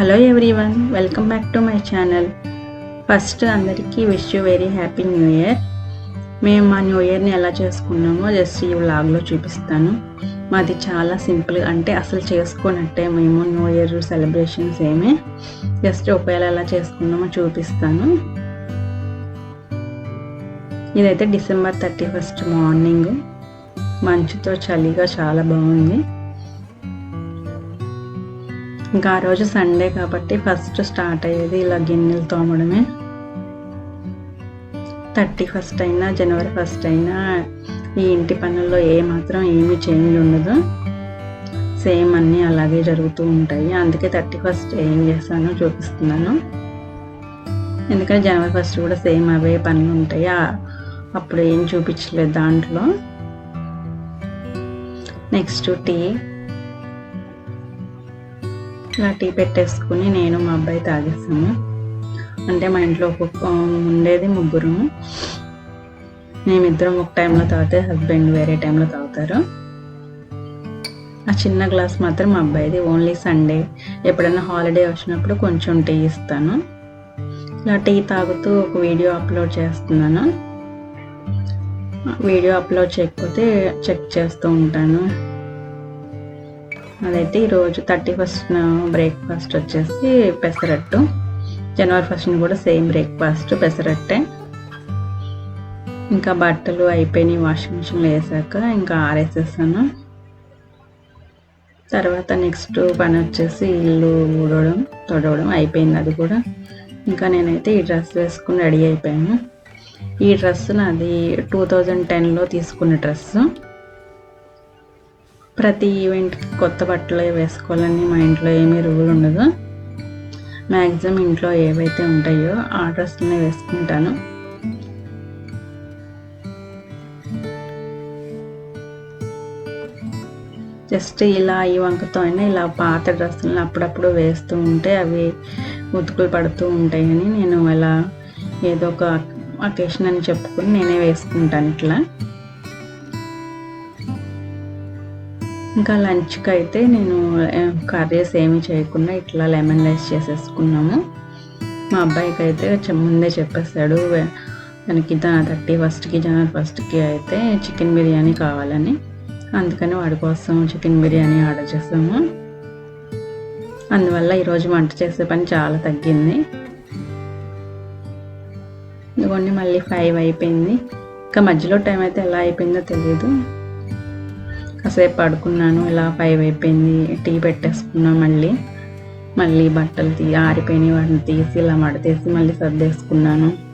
Hello everyone welcome back to my channel. First అందరికీ wish you very happy new year. మేము మా new ఇయర్ని ఎలా చేసుకున్నామో జస్ట్ ఈ వ్లాగ్లో చూపిస్తాను. మాది చాలా సింపుల్ అంటే అసలు చేసుకున్నట్టే మేము న్యూ ఇయర్ సెలబ్రేషన్స్ ఏమే. జస్ట్ ఒకవేళ ఎలా చేసుకున్నామో చూపిస్తాను. ఇదైతే డిసెంబర్ థర్టీ ఫస్ట్ మార్నింగ్. మంచుతో చలిగా చాలా బాగుంది. ఇంకా ఆ రోజు సండే కాబట్టి ఫస్ట్ స్టార్ట్ అయ్యేది ఇలా గిన్నెలు తోమడమే. థర్టీ ఫస్ట్ అయినా జనవరి ఫస్ట్ అయినా ఈ ఇంటి పనుల్లో ఏ మాత్రం ఏమీ చేంజ్ ఉండదు. సేమ్ అన్నీ అలాగే జరుగుతూ ఉంటాయి. అందుకే థర్టీ ఫస్ట్ ఏం చేస్తానో చూపిస్తున్నాను. ఎందుకంటే జనవరి ఫస్ట్ కూడా సేమ్ అవే పనులు ఉంటాయి. అప్పుడు ఏం చూపించలేదు దాంట్లో. నెక్స్ట్ టీ ఇలా టీ పెట్టేసుకుని నేను మా అబ్బాయి తాగేస్తాము. అంటే మా ఇంట్లో ఒక్కొక్క ఉండేది ముగ్గురు. మేమిద్దరం ఒక టైంలో తాగితే హస్బెండ్ వేరే టైంలో తాగుతారు. ఆ చిన్న గ్లాస్ మాత్రం మా అబ్బాయిది. Only Sunday. ఎప్పుడైనా హాలిడే వచ్చినప్పుడు కొంచెం టీ ఇస్తాను. ఇలా టీ తాగుతూ ఒక వీడియో అప్లోడ్ చేస్తున్నాను. వీడియో అప్లోడ్ చేయకపోతే చెక్ చేస్తూ ఉంటాను. అదైతే ఈరోజు థర్టీ ఫస్ట్ బ్రేక్ఫాస్ట్ వచ్చేసి పెసరట్టు. జనవరి ఫస్ట్ కూడా సేమ్ బ్రేక్ఫాస్ట్ పెసరట్టే. ఇంకా బట్టలు అయిపోయినాయి వాషింగ్ మిషన్లో వేసాక ఇంకా ఆరేసేసాను. తర్వాత నెక్స్ట్ పని వచ్చేసి ఇల్లు ఊడవడం తొడవడం అయిపోయింది అది కూడా. ఇంకా నేనైతే ఈ డ్రెస్ వేసుకుని రెడీ అయిపోయాను. ఈ డ్రెస్ నాది టూ థౌజండ్ టెన్లో తీసుకున్న డ్రెస్సు ప్రతి ఈవెంట్కి కొత్త బట్టలు వేసుకోవాలని మా ఇంట్లో ఏమీ రూల్ ఉండదు. మ్యాక్సిమం ఇంట్లో ఏవైతే ఉంటాయో ఆ డ్రెస్ని వేసుకుంటాను. జస్ట్ ఇలా ఈ వంకతో అయినా ఇలా పాత డ్రెస్సులను అప్పుడప్పుడు వేస్తూ ఉంటే అవి ఉతుకులు పడుతూ ఉంటాయని నేను అలా ఏదో ఒక అకేషన్ అని చెప్పుకుని నేనే వేసుకుంటాను ఇట్లా. ఇంకా లంచ్కి అయితే నేను కర్రీస్ ఏమి చేయకుండా ఇట్లా లెమన్ రైస్ చేసేసుకున్నాము. మా అబ్బాయికి అయితే ముందే చెప్పేస్తాడు తనకి తన థర్టీ ఫస్ట్కి జనవరి ఫస్ట్కి అయితే చికెన్ బిర్యానీ కావాలని. అందుకని వాడి కోసం చికెన్ బిర్యానీ ఆర్డర్ చేసాము. అందువల్ల ఈరోజు వంట చేసే పని చాలా తగ్గింది. ఇదిగోండి మళ్ళీ ఫైవ్ అయిపోయింది. ఇంకా మధ్యలో టైం అయితే ఎలా అయిపోయిందో తెలియదు కాసేపు పడుకున్నాను. ఇలా ఫైవ్ అయిపోయింది. టీ పెట్టేసుకున్నా మళ్ళీ. మళ్ళీ బట్టలు తీ ఆరిపోయినాయి. వాటిని తీసి ఇలా మడతేసి మళ్ళీ సర్దేసుకున్నాను.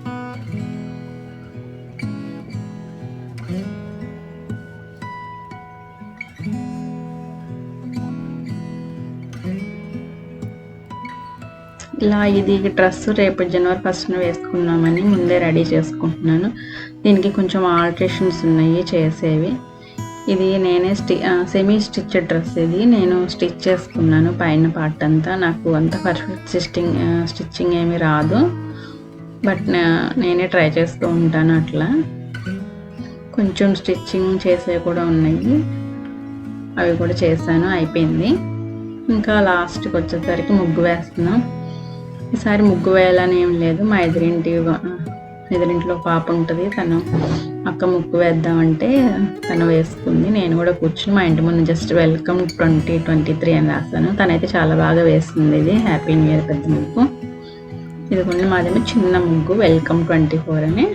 ఇలా ఇది డ్రెస్ రేపు జనవరి ఫస్ట్న వేసుకున్నామని ముందే రెడీ చేసుకుంటున్నాను. దీనికి కొంచెం ఆల్ట్రేషన్స్ ఉన్నాయి చేసేవి. ఇది నేనే స్టి సెమీ స్టిచ్ డ్రెస్ ఇది. నేను స్టిచ్ చేసుకున్నాను పైన పార్ట్ అంతా. నాకు అంత పర్ఫెక్ట్ స్టిచ్చింగ్ స్టిచ్చింగ్ ఏమి రాదు. బట్ నేనే ట్రై చేస్తూ ఉంటాను అట్లా. కొంచెం స్టిచ్చింగ్ చేసే కూడా ఉన్నాయి. అవి కూడా చేశాను. అయిపోయింది. ఇంకా లాస్ట్కి వచ్చేసరికి ముగ్గు వేస్తున్నాం. ఈసారి ముగ్గు వేయాలని ఏం లేదు. మా ఎదురింటి ఎదురింట్లో పాప ఉంటుంది తను అక్క ముక్కు వేద్దామంటే తను వేసుకుంది. నేను కూడా కూర్చుని మా ఇంటి ముందు just welcome twenty twenty three అని రాస్తాను తనైతే చాలా బాగా వేస్తుంది ఇది. హ్యాపీ న్యూ ఇయర్ పెద్ద ముగ్గు ఇది కొన్ని మాదేమో చిన్న ముగ్గు వెల్కమ్ ట్వంటీ ఫోర్ అని.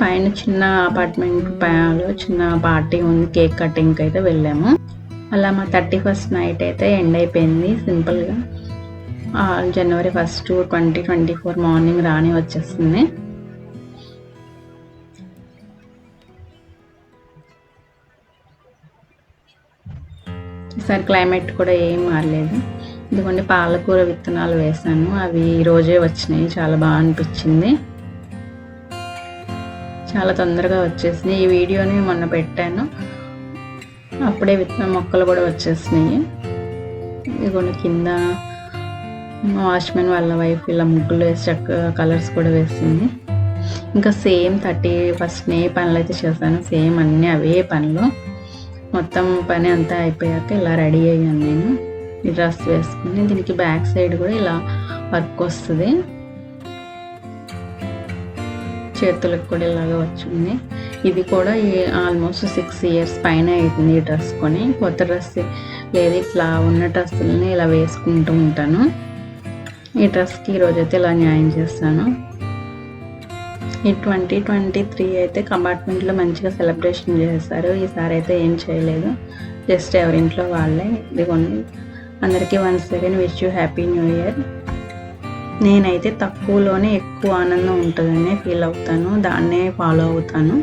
పైన చిన్న అపార్ట్మెంట్ పైన చిన్న పార్టీ ఉంది కేక్ కటింగ్కి అయితే వెళ్ళాము. అలా మా థర్టీ ఫస్ట్ నైట్ అయితే ఎండ్ అయిపోయింది. సింపుల్గా జనవరి first twenty twenty four morning రాని వచ్చేస్తుంది. ఈసారి క్లైమేట్ కూడా ఏం మారలేదు. ఇదిగోండి పాలకూర విత్తనాలు వేసాను. అవి ఈరోజే వచ్చినాయి. చాలా బాగా అనిపించింది. చాలా తొందరగా వచ్చేసినాయి. ఈ వీడియోని మొన్న పెట్టాను. అప్పుడే విత్తన మొక్కలు కూడా వచ్చేసినాయి. ఇదిగోండి కింద వాచ్మెన్ వాళ్ళ వైఫ్ ఇలా ముగ్గులు వేసి చక్కగా కలర్స్ కూడా వేస్తుంది. ఇంకా సేమ్ థర్టీ ఫస్ట్ నే పనులు అయితే చేశాను. సేమ్ అన్నీ అవే పనులు. మొత్తం పని అంతా అయిపోయాక ఇలా రెడీ అయ్యాను నేను. ఈ డ్రెస్ వేసుకుని దీనికి బ్యాక్ సైడ్ కూడా ఇలా వర్క్ వస్తుంది. చేతులకు కూడా ఇలాగ వచ్చింది. ఇది కూడా ఆల్మోస్ట్ సిక్స్ ఇయర్స్ పైన అవుతుంది ఈ డ్రెస్ కొని. కొత్త డ్రెస్ లేదు ఇట్లా ఉన్న డ్రెస్సులని ఇలా వేసుకుంటూ ఉంటాను. ఈ డ్రెస్కి ఈరోజైతే ఇలా న్యాయం చేస్తాను. ఈ ట్వంటీ ట్వంటీ త్రీ అయితే కంపార్ట్మెంట్లో మంచిగా సెలబ్రేషన్ చేస్తారు ఈసారి అయితే ఏం చేయలేదు. జస్ట్ ఎవరింట్లో వాళ్ళే. ఇదిగోండి అందరికీ once second wish you happy new year. నేనైతే తక్కువలోనే ఎక్కువ ఆనందం ఉంటుందని ఫీల్ అవుతాను. దాన్నే ఫాలో అవుతాను.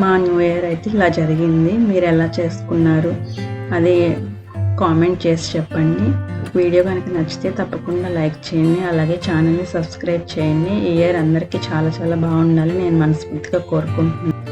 మా న్యూ ఇయర్ అయితే ఇలా జరిగింది. మీరు ఎలా చేసుకున్నారు? అది కామెంట్ చేసి చెప్పండి. వీడియో కనుక నచ్చితే తప్పకుండా లైక్ చేయండి అలాగే ఛానల్ని సబ్స్క్రైబ్ చేయండి. ఈ ఇయర్ అందరికీ చాలా చాలా బాగుండాలి నేను మనస్ఫూర్తిగా కోరుకుంటున్నాను.